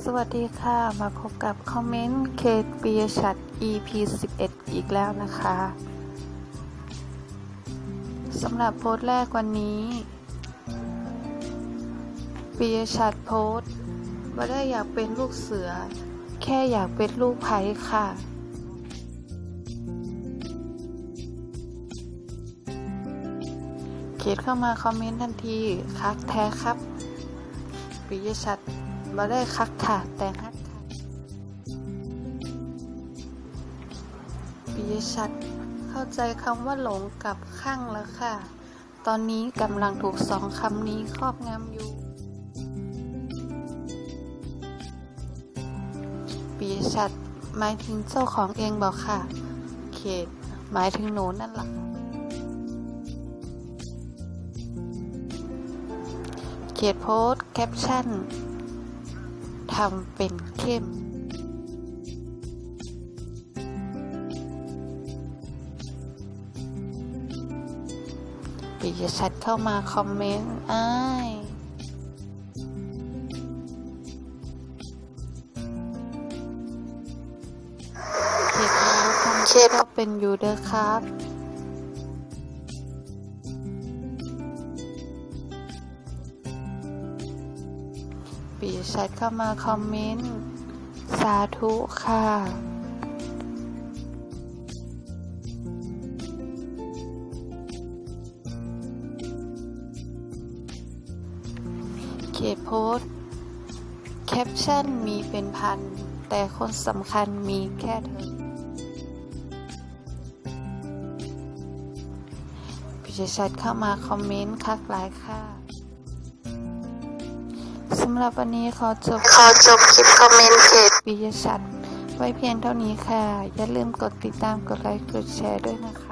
สวัสดีค่ะ มาพบกับคอมเมนต์เคทปียชัด EP 11 อีกแล้วนะคะสำหรับโพสต์แรกวันนี้ปียชัดโพสต์ว่าได้อยากเป็นลูกเสือ แค่อยากเป็นลูกไผ่ค่ะ เขตเข้ามาคอมเมนต์ทันทีคักแท้ครับปิยชัด มาได้คักค่ะ แต่ฮักค่ะปิยชัด เข้าใจคำว่าหลงกับข้างแล้วค่ะ ตอนนี้กำลังถูกสองคำนี้ครอบงำอยู่ปิยชัดหมายถึงเจ้าของเองบอกค่ะ เขต หมายถึงหนูนั่นแหละเขียนโพสต์แคปชั่นำเป็นเข้ม ปิยชัดเข้ามาคอมเมนต์อ้ายเขียนรู้คำเขียนก็เป็นอยู่เด้อครับ ปียชัดเข้ามาคอมเมนต์ สาธุค่ะเขียนโพสแคปชั่นมีเป็นพัน แต่คนสำคัญมีแค่เธอปิยชัดเข้ามาคอมเมนต์คักหลายค่ะ สำหรับวันนี้ขอจบขอจบคลิปคอมเมนต์เพจปิยชัดไว้เพียงเท่านี้ค่ะ อย่าลืมกดติดตามกดไลค์กดแชร์ด้วยนะคะ